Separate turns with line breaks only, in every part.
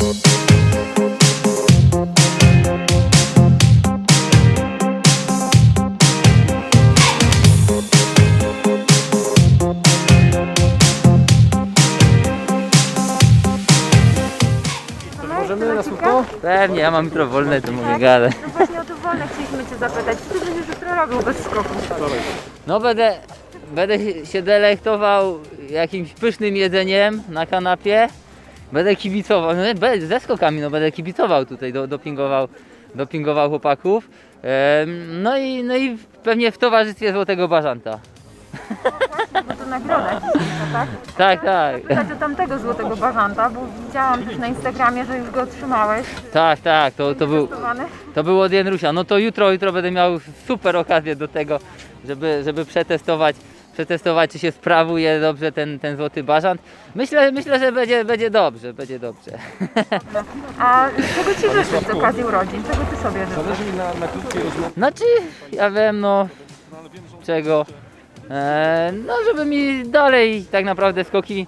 Możemy na słówko?
Pewnie, ja mam jutro wolne, to mogę gadać.
No właśnie o to wolne chcieliśmy Cię zapytać. Co Ty będziesz jutro robił bez skoku?
No będę, będę się delektował jakimś pysznym jedzeniem na kanapie. Będę kibicował, no, be- ze skokami, no będę kibicował tutaj, do, dopingował, dopingował chłopaków. Em, No i, no i pewnie w towarzystwie Złotego Bażanta.
Bo to nagroda tak?
Tak, tak,
Pytać o tamtego złotego bażanta, bo widziałam też na Instagramie, że już go otrzymałeś.
tak, tak, to, to, był,
Testowany.
to był od Jędrusia. No to jutro, jutro będę miał super okazję do tego, żeby, żeby przetestować, przetestować czy się sprawuje dobrze ten, ten Złoty Bażant. Myślę, myślę, że będzie, będzie dobrze, będzie dobrze.
A czego Ci życzysz z okazji urodzin? Czego Ty sobie życzysz?
Zależy mi na, na krótkiej rozmowie.
Znaczy, ja wiem, no, czego. E, no, żeby mi dalej tak naprawdę skoki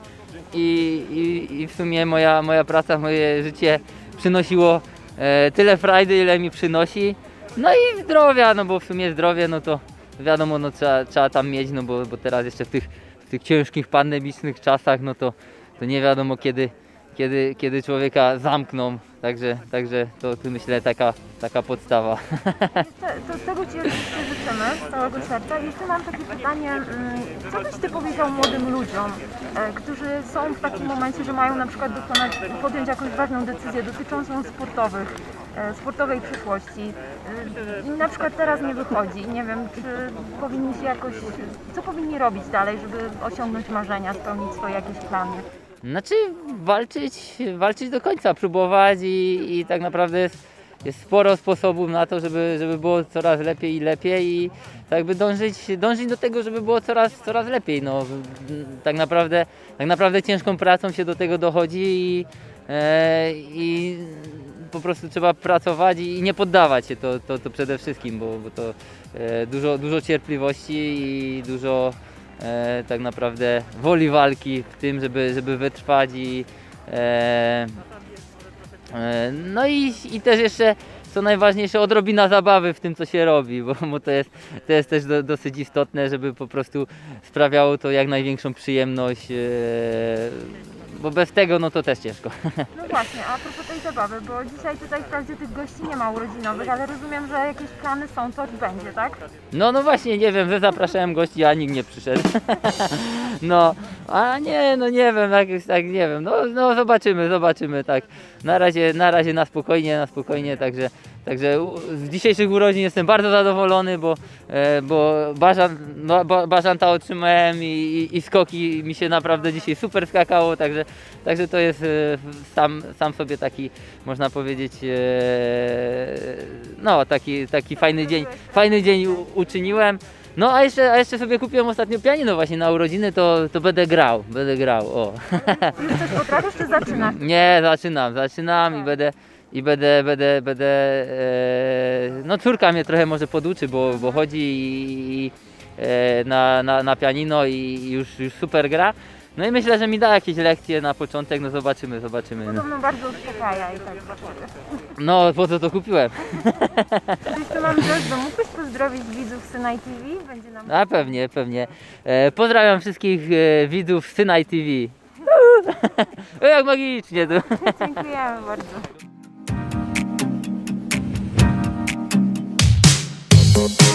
i, i, i w sumie moja, moja praca, moje życie przynosiło e, tyle frajdy, ile mi przynosi. No i zdrowia, no bo w sumie zdrowie, no to wiadomo, no trzeba, trzeba tam mieć, no bo, bo teraz jeszcze w tych, w tych ciężkich pandemicznych czasach, no to, to nie wiadomo kiedy, kiedy, kiedy człowieka zamkną. Także, także to tu myślę taka, taka podstawa.
Te- To, tego Ci życzymy z całego serca. Jeszcze mam takie pytanie, mm, co byś Ty powiedział młodym ludziom, e, którzy są w takim momencie, że mają na przykład dokonać, podjąć jakąś ważną decyzję dotyczącą sportowych, e, sportowej przyszłości. E, I na przykład teraz nie wychodzi. Nie wiem, czy powinni się jakoś, co powinni robić dalej, żeby osiągnąć marzenia, spełnić swoje jakieś plany.
Znaczy walczyć, walczyć do końca, próbować i, i tak naprawdę jest, jest sporo sposobów na to, żeby, żeby było coraz lepiej i lepiej i tak jakby dążyć, dążyć do tego, żeby było coraz, coraz lepiej. No, tak, naprawdę, tak naprawdę ciężką pracą się do tego dochodzi i, e, i po prostu trzeba pracować i nie poddawać się, to, to, to przede wszystkim, bo, bo to e, dużo, dużo cierpliwości i dużo e, tak naprawdę woli walki w tym, żeby, żeby wytrwać i e, e, no i, i też jeszcze co najważniejsze odrobina zabawy w tym co się robi, bo, bo to, jest, to jest też do, dosyć istotne, żeby po prostu sprawiało to jak największą przyjemność, e, bo bez tego no to też ciężko.
No właśnie, a propos tej zabawy, bo dzisiaj tutaj wprawdzie tych gości nie ma urodzinowych, ale rozumiem, że jakieś plany są, coś będzie, tak?
No, no właśnie, nie wiem, że zapraszałem gości, a nikt nie przyszedł. no, a nie, no nie wiem, tak, tak nie wiem, no, no zobaczymy, zobaczymy, tak. Na razie, na razie na spokojnie, na spokojnie, także, także z dzisiejszych urodzin jestem bardzo zadowolony, bo, e, bo bażan, no, ba, bażanta otrzymałem i, i, i skoki mi się naprawdę dzisiaj super skakało, także, także to jest e, sam, sam sobie taki, można powiedzieć, e, no taki, taki fajny dzień, fajny dzień u- uczyniłem. No a jeszcze, a jeszcze sobie kupiłem ostatnio pianino właśnie na urodziny, to, to będę grał, będę grał, o.
Już coś potrafisz, czy zaczynasz?
Nie, zaczynam, zaczynam i będę i będę, będę, będę, e, no córka mnie trochę może poduczy, bo, bo chodzi i, i, e, na, na, na pianino i już, już super gra. No i myślę, że mi da jakieś lekcje na początek, no zobaczymy, zobaczymy. No,
Podobno bardzo uspokaja i tak zobaczymy.
no po co to kupiłem?
Jeszcze mam prośbę, mógłbyś pozdrowić widzów Synaj TV? Będzie nam...
A pewnie, pewnie. E, pozdrawiam wszystkich e, widzów Synaj TV. Jak magicznie to.
Dziękujemy bardzo. Thank